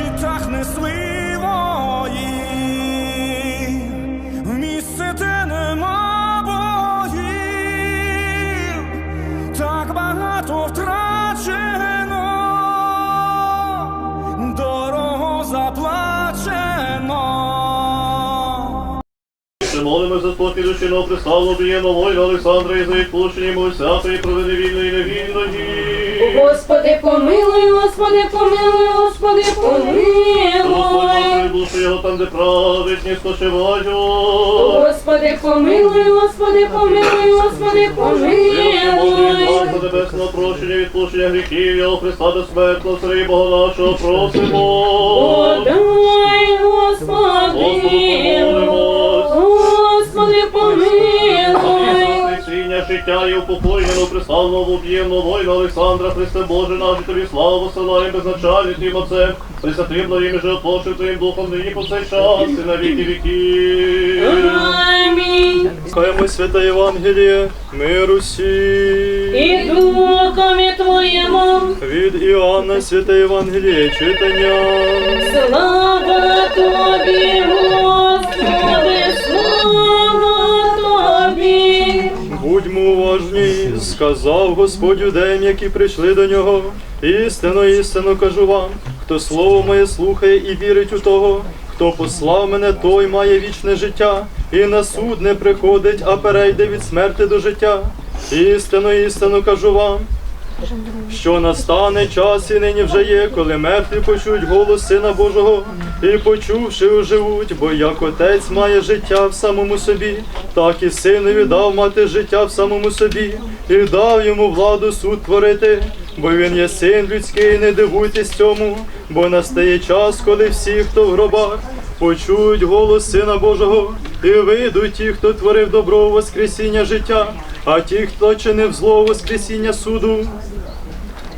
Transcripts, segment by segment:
на щитах несли в місце, де нема богів, так багато втрачено, дорого заплачено. Молимо за спокій душі на преславу об'ємно воїна Олександра і за відпущення всякої провини вільної невільної. Господи, помилуй, Господи, помилуй, Господи, помилуй. душу його там, де праведні спочивають. Господи, помилуй, Господи, помилуй, Господи, помилуй. Бога небесного прощення, відпущення гріхів, його Христа безсмертного, Царі Бога нашого, просимо. Господи, життя і упокоєння преславного об'ємного воїна Олександра, Христе Боже, наш тобі славу посилаємо безначальним Твоїм Отцем, присвятим їм і животворчим Твоїм Духом, нині по цей час і на віки віків. Амінь. Каємо святе Євангеліє, миру всім. І духові Твоєму, Від Іоанна святе Євангеліє читання. слава Тобі, Господи, Будьмо сказав Господь юдеям, які прийшли до нього. Істинно, істинно кажу вам, хто слово моє слухає і вірить у того, хто послав мене, той має вічне життя, і на суд не приходить, а перейде від смерти до життя. Істинно, істинно кажу вам, що настане час і нині вже є, коли мертві почують голос Сина Божого і почувши оживуть, бо як отець має життя в самому собі, так і синові дав мати життя в самому собі, і дав йому владу суд творити, бо він є син людський, не дивуйтесь цьому, бо настає час, коли всі, хто в гробах, почують голос Сина Божого, і вийдуть ті, хто творив добро Воскресіння життя, а ті, хто чинив зло Воскресіння суду.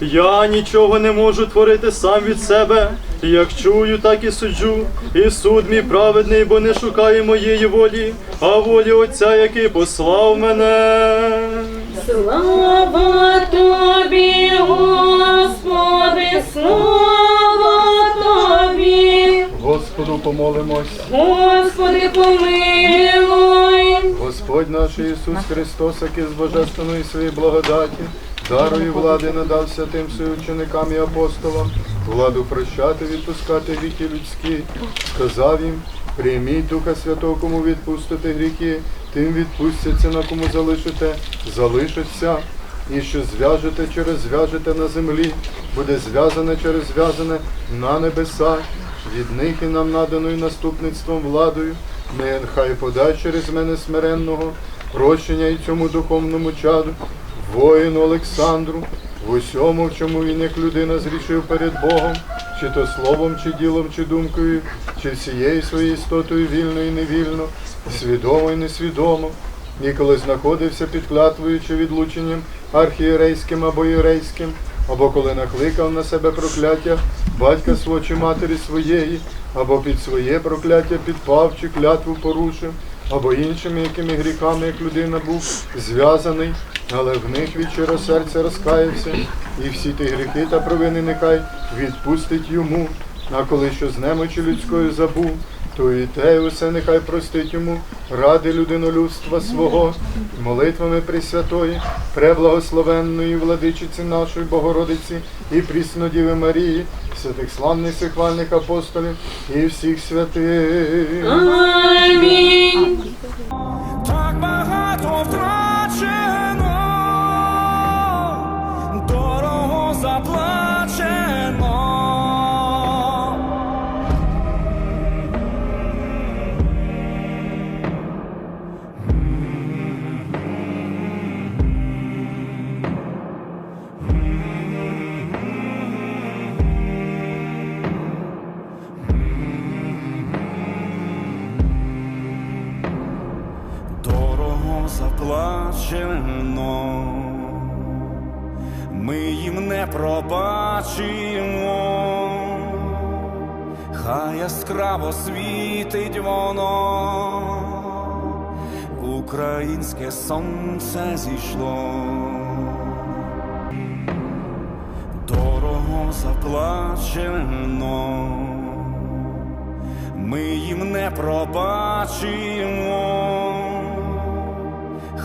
Я нічого не можу творити сам від себе. Як чую, так і суджу, і суд мій праведний, бо не шукає моєї волі, а волі Отця, який послав мене. Слава Тобі, Господи, слава Господу помолимось. Господи, помилуй. Господь наш Ісус Христос, який з божественної своєї благодаті, дарою влади надав святим своїм ученикам і апостолам, владу прощати, відпускати гріхи людські, сказав їм, прийміть Духа Святого, кому відпустите гріхи, тим відпустяться, на кому залишите, залишаться. І що зв'яжете через зв'яжете на землі, буде зв'язане через зв'язане на небесах, від них і нам наданою наступництвом владою, нехай подай через мене смиренного, прощення і цьому духовному чаду, воїну Олександру, в усьому, в чому він як людина зрішив перед Богом, чи то словом, чи ділом, чи думкою, чи всією своєю істотою вільно і невільно, свідомо і несвідомо. І коли знаходився під клятвою чи відлученням архієрейським або єрейським, або коли накликав на себе прокляття батька свого чи матері своєї, або під своє прокляття підпав чи клятву порушив, або іншими якими гріхами, як людина був зв'язаний, але в них від щиро серця розкаявся, і всі ті гріхи та провини нехай відпустить йому. А коли що з немочі людською забув, то і те усе нехай простить йому, ради людинолюбства свого, молитвами Пресвятої, преблагословенної владичиці нашої Богородиці і Пріснодіви Марії, святих славних сихвальних апостолів і всіх святих. Амінь. так багато втрачено, дорого заплачено. Заплачено, ми їм не пробачимо, хай яскраво світить воно, українське сонце зійшло. Дорого заплачено, ми їм не пробачимо,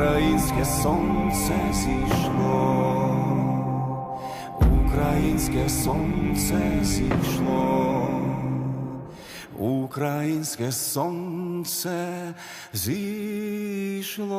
українське сонце зійшло, українське сонце зійшло, українське сонце зійшло.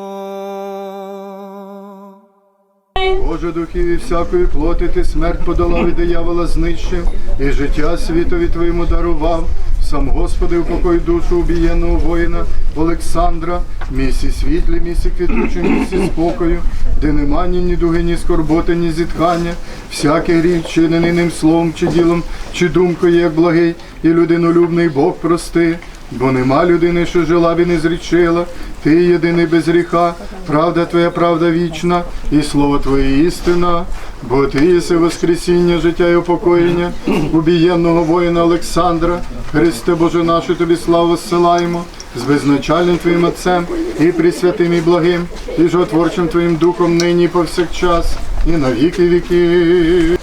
Боже духів і всякої плоти ти смерть подолав і диявола знищив, і життя світові твоєму дарував. Сам Господи, упокой душу убієнного воїна Олександра, місі світлі, місі квітучі, місі спокою, де нема ні дуги, ні скорботи, ні зітхання, всякий гріх, чинений ним словом чи ділом, чи думкою, як благий, і людинолюбний Бог прости. Бо нема людини, що жила б і не зрічила, ти єдиний без гріха, правда твоя, правда вічна, і слово Твоє істина, бо ти єси воскресіння, життя і упокоєння, убієнного воїна Олександра, Христе Боже наш, тобі славу зсилаємо, з безначальним Твоїм Отцем і присвятим і благим, і жотворчим Твоїм Духом нині повсякчас, і на віки віки.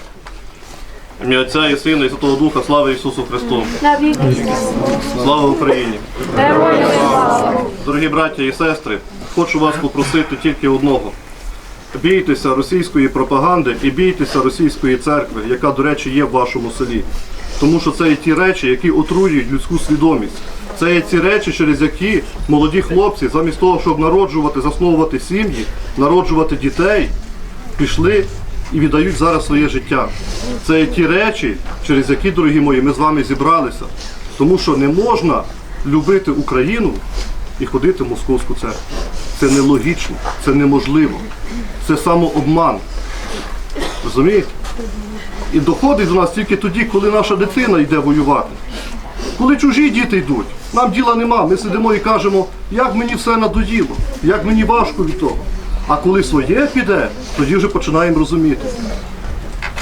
Ім'я Отця і Сина, і Святого Духа, слава Ісусу Христу! Слава Україні! Дорогі браття і сестри, хочу вас попросити тільки одного. Бійтеся російської пропаганди і бійтеся російської церкви, яка, до речі, є в вашому селі. Тому що це є ті речі, які отруюють людську свідомість. Це є ті речі, через які молоді хлопці, замість того, щоб народжувати, засновувати сім'ї, народжувати дітей, пішли і віддають зараз своє життя. Це ті речі, через які, дорогі мої, ми з вами зібралися. Тому що не можна любити Україну і ходити в московську церкву. Це нелогічно, це неможливо. Це самообман. Розумієте? І доходить до нас тільки тоді, коли наша дитина йде воювати. Коли чужі діти йдуть, нам діла нема. Ми сидимо і кажемо, як мені все надоїло, як мені важко від того. А коли своє піде, тоді вже починаємо розуміти.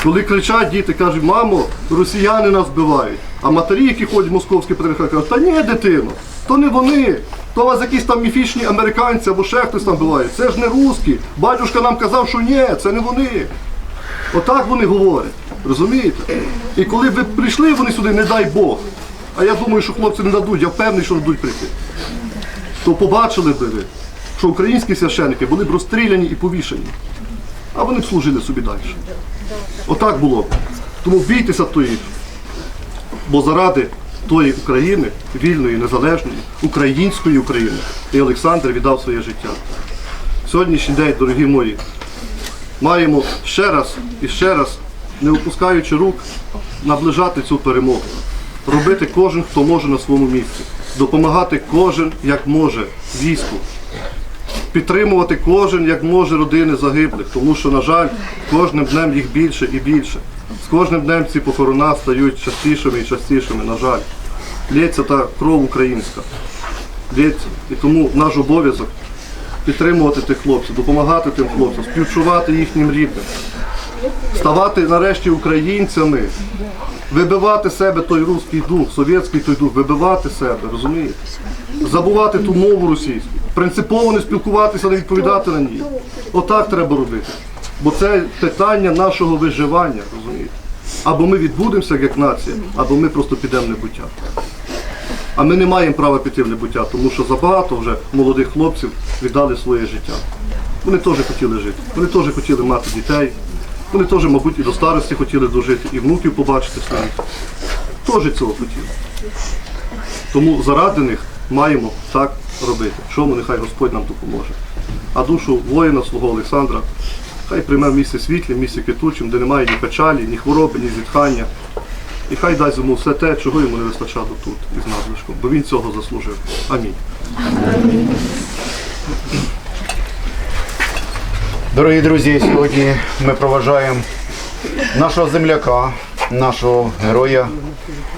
Коли кричать діти, кажуть, мамо, росіяни нас вбивають. А матері, які ходять в московський патріархат, кажуть, та ні, дитино, то не вони, то вас якісь там міфічні американці або ще хтось там вбиває. Це ж не русські. Батюшка нам казав, що ні, це не вони. Отак вони говорять. Розумієте? І коли ви прийшли вони сюди, не дай Бог. А я думаю, що хлопці не дадуть, я впевнений, що дадуть прийти. То побачили би ви, що українські священники були б розстріляні і повішені, а вони б служили собі далі. Отак було. Тому бійтеся тої. Бо заради тої України, вільної, незалежної, української України, і Олександр віддав своє життя. Сьогоднішній день, дорогі мої, маємо ще раз і ще раз, не опускаючи рук, наближати цю перемогу. Робити кожен, хто може на своєму місці. Допомагати кожен, як може, війську. Підтримувати кожен, як може, родини загиблих, тому що, на жаль, кожним днем їх більше і більше. З кожним днем ці похорона стають частішими і частішими, на жаль. Лється та кров українська. Вірте. І тому наш обов'язок підтримувати тих хлопців, допомагати тим хлопцям, співчувати їхнім рідним, ставати нарешті українцями, вибивати себе той руський дух, совєтський той дух, вибивати себе, розумієте? Забувати ту мову російську, принципово не спілкуватися, не відповідати на ній. Отак треба робити. Бо це питання нашого виживання, розумієте? Або ми відбудемося як нація, або ми просто підемо в небуття. А ми не маємо права піти в небуття, тому що забагато вже молодих хлопців віддали своє життя. Вони теж хотіли жити, вони теж хотіли мати дітей, вони теж, мабуть, і до старості хотіли дожити, і внуків побачити своїх. Теж цього хотіли. Тому заради них маємо так робити. Чому нехай Господь нам допоможе. А душу воїна свого Олександра хай прийме в місці світлі, в місці квітучим, де немає ні печалі, ні хвороби, ні зітхання. І хай дасть йому все те, чого йому не вистачало тут із надлишком, бо він цього заслужив. Амінь. Дорогі друзі, сьогодні ми проважаємо нашого земляка, нашого героя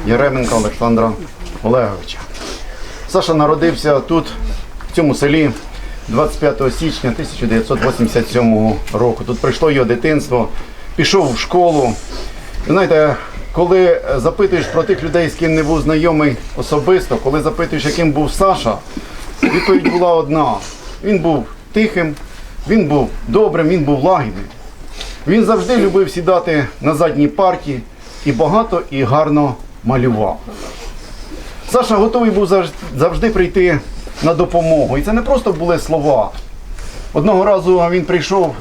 Єременка Олександра Олеговича. Саша народився тут, в цьому селі, 25 січня 1987 року. Тут прийшло його дитинство, пішов в школу. Знаєте, коли запитуєш про тих людей, з ким не був знайомий особисто, коли запитуєш, яким був Саша, відповідь була одна. Він був тихим, він був добрим, він був лагідним. Він завжди любив сідати на задній парті і багато і гарно малював. Саша готовий був завжди прийти на допомогу. І це не просто були слова. Одного разу він прийшов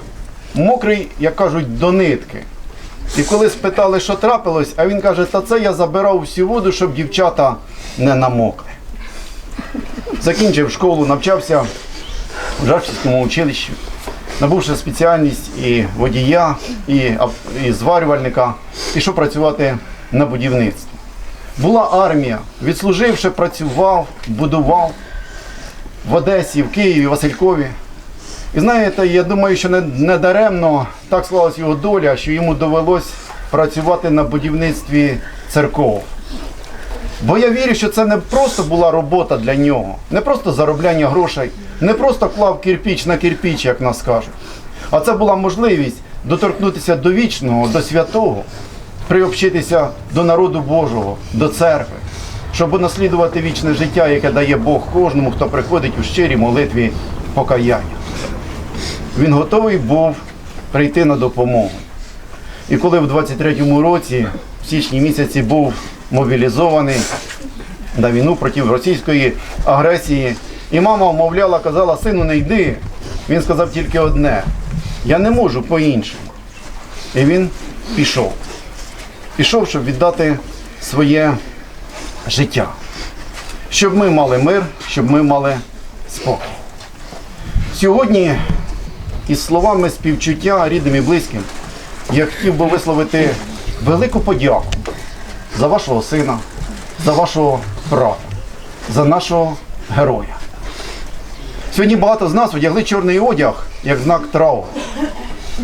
мокрий, як кажуть, до нитки. І коли спитали, що трапилось, а він каже, та це я забирав всю воду, щоб дівчата не намокли. Закінчив школу, навчався в Жашківському училищі, набувши спеціальність і водія, і, і зварювальника, пішов працювати на будівництві. Була армія, відслуживши, працював, будував в Одесі, в Києві, Василькові. І знаєте, я думаю, що не, не даремно так склалась його доля, що йому довелось працювати на будівництві церков. Бо я вірю, що це не просто була робота для нього, не просто заробляння грошей, не просто клав кирпіч на кирпіч, як нас кажуть. А це була можливість доторкнутися до вічного, до святого, приобщитися до народу Божого, до церкви, щоб унаслідувати вічне життя, яке дає Бог кожному, хто приходить у щирій молитві покаяння. Він готовий був прийти на допомогу. І коли в 23-му році, в січні місяці, був мобілізований на війну проти російської агресії, і мама вмовляла, казала, сину, не йди. Він сказав тільки одне: я не можу по-іншому. І він пішов. Пішов, щоб віддати своє життя. Щоб ми мали мир, щоб ми мали спокій. Сьогодні із словами співчуття рідним і близьким я хотів би висловити велику подяку за вашого сина, за вашого брата, за нашого героя. Сьогодні багато з нас одягли чорний одяг як знак трауру.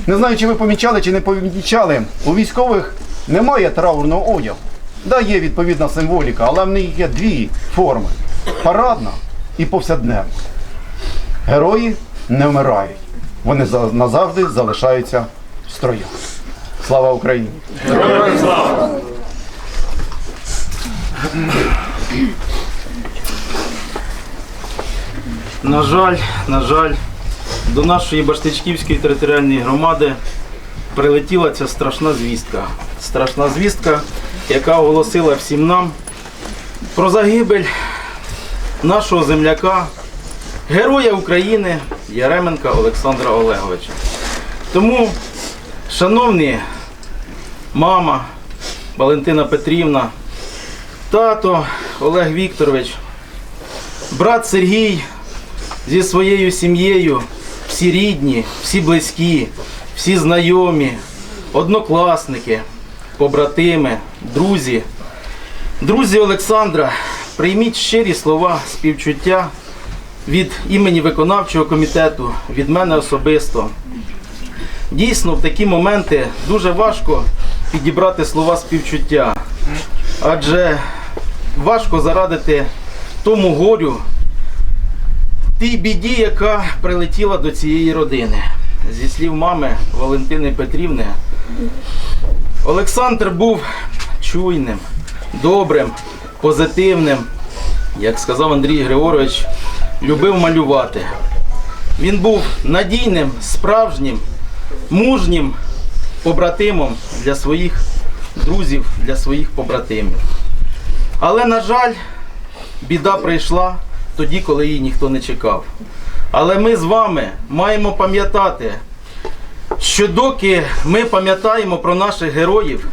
Не знаю, чи ви помічали, чи не помічали, у військових немає траурного одягу. Да, є відповідна символіка, але в них є дві форми: парадна і повсякденна. Герої не вмирають. Вони назавжди залишаються в строю. Слава Україні! На жаль, на жаль, до нашої Баштичківської територіальної громади прилетіла ця страшна звістка. Страшна звістка, яка оголосила всім нам про загибель нашого земляка, героя України Яременка Олександра Олеговича. Тому, шановні мама Валентина Петрівна, тато Олег Вікторович, брат Сергій зі своєю сім'єю, всі рідні, всі близькі, всі знайомі, однокласники, побратими, друзі. Друзі Олександра, прийміть щирі слова співчуття від імені виконавчого комітету, від мене особисто. Дійсно, в такі моменти дуже важко підібрати слова співчуття, адже важко зарадити тому горю, тій біді, яка прилетіла до цієї родини. Зі слів мами Валентини Петрівни, Олександр був чуйним, добрим, позитивним. Як сказав Андрій Григорович, любив малювати. Він був надійним, справжнім, мужнім побратимом для своїх друзів, для своїх побратимів. Але, на жаль, біда прийшла тоді, коли її ніхто не чекав. Але ми з вами маємо пам'ятати, що доки ми пам'ятаємо про наших героїв,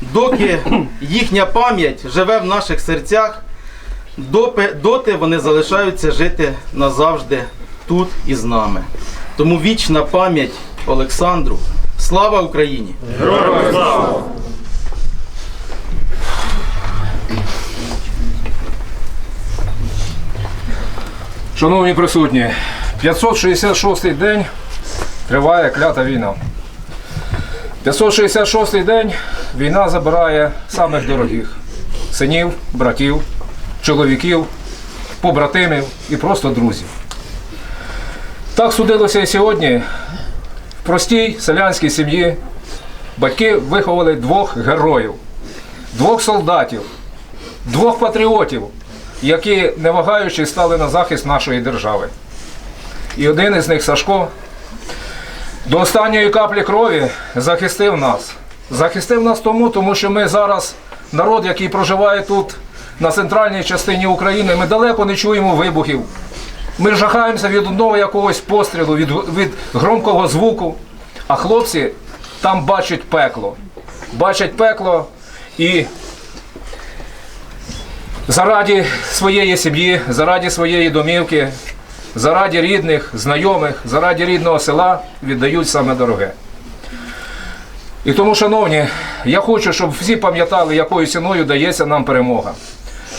доки їхня пам'ять живе в наших серцях, доти вони залишаються жити назавжди тут і з нами. Тому вічна пам'ять Олександру. Слава Україні! Шановні присутні, 566-й день триває клята війна. 566-й день війна забирає самих дорогих синів, братів, чоловіків, побратимів і просто друзів. Так судилося і сьогодні. В простій селянській сім'ї батьки виховали двох героїв, двох солдатів, двох патріотів, які, не вагаючи, стали на захист нашої держави. І один із них, Сашко, до останньої каплі крові захистив нас. Захистив нас тому, тому що ми зараз, народ, який проживає тут, на центральній частині України, ми далеко не чуємо вибухів. Ми жахаємося від одного якогось пострілу, від, від громкого звуку. А хлопці там бачать пекло. Бачать пекло і заради своєї сім'ї, заради своєї домівки, заради рідних, знайомих, заради рідного села віддають саме дороге. І тому, шановні, я хочу, щоб всі пам'ятали, якою ціною дається нам перемога.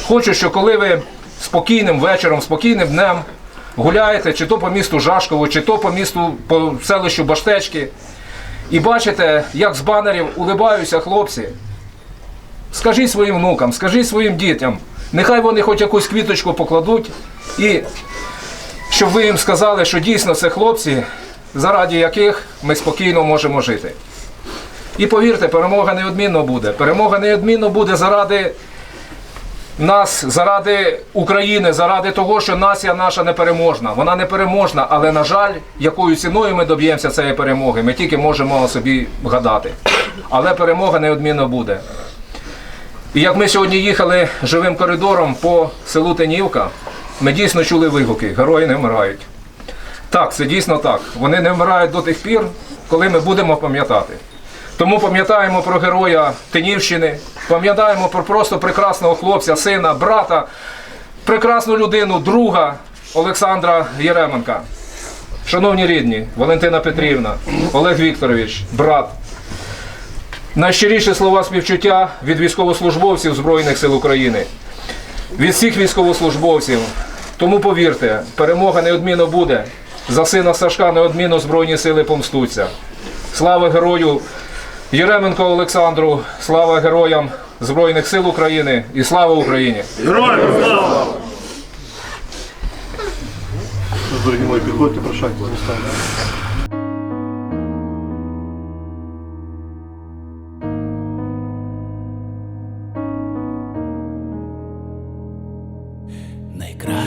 Хочу, що коли ви спокійним вечором, спокійним днем гуляєте, чи то по місту Жашкову, чи то по місту по селищу Баштечки, і бачите, як з банерів улибаються хлопці, Скажіть своїм внукам, скажіть своїм дітям, нехай вони хоч якусь квіточку покладуть, і щоб ви їм сказали, що дійсно це хлопці, заради яких ми спокійно можемо жити. І повірте, перемога неодмінно буде. Перемога неодмінно буде заради нас, заради України, заради того, що нація наша непереможна. Вона непереможна, але, на жаль, якою ціною ми доб'ємося цієї перемоги, ми тільки можемо собі гадати. Але перемога неодмінно буде. І як ми сьогодні їхали живим коридором по селу Тенівка, ми дійсно чули вигуки, герої не вмирають. Так, це дійсно так. Вони не вмирають до тих пір, коли ми будемо пам'ятати. Тому пам'ятаємо про героя Тенівщини, пам'ятаємо про просто прекрасного хлопця, сина, брата, прекрасну людину, друга Олександра Єременка. Шановні рідні, Валентина Петрівна, Олег Вікторович, брат. Найщиріші слова співчуття від військовослужбовців Збройних сил України, від всіх військовослужбовців. Тому повірте, перемога неодмінно буде. За сина Сашка неодмінно Збройні сили помстуться. Слава герою Єременко Олександру, слава героям Збройних сил України і слава Україні! Дорогі мої, підходьте, прощайте.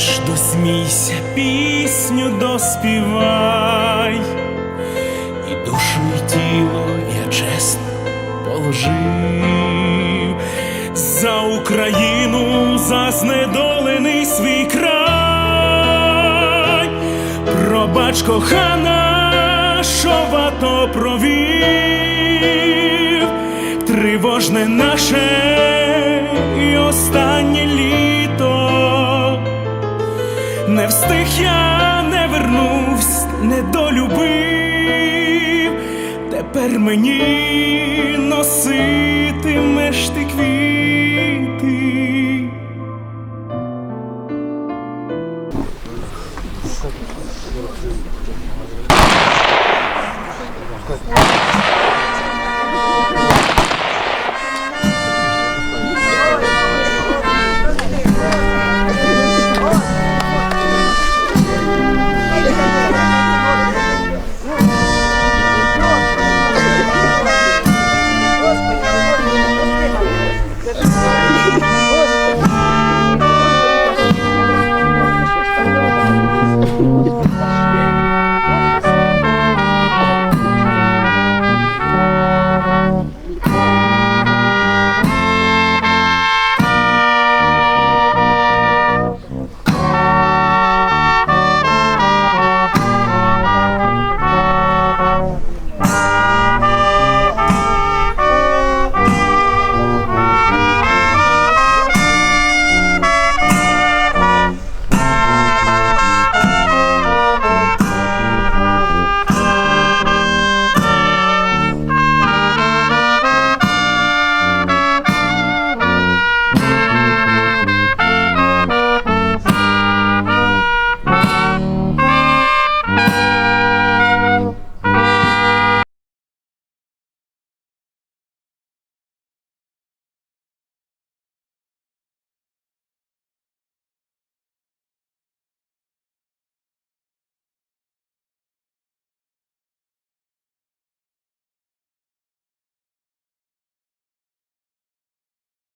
Доплач, досмійся, пісню доспівай, і душу, і тіло я чесно положив. За Україну, за знедолений свій край, пробач кохана, що в АТО провів, тривожне наше і останнє Встиг я, не вернувсь, не долюбив. Тепер мені носитимеш ти квіти.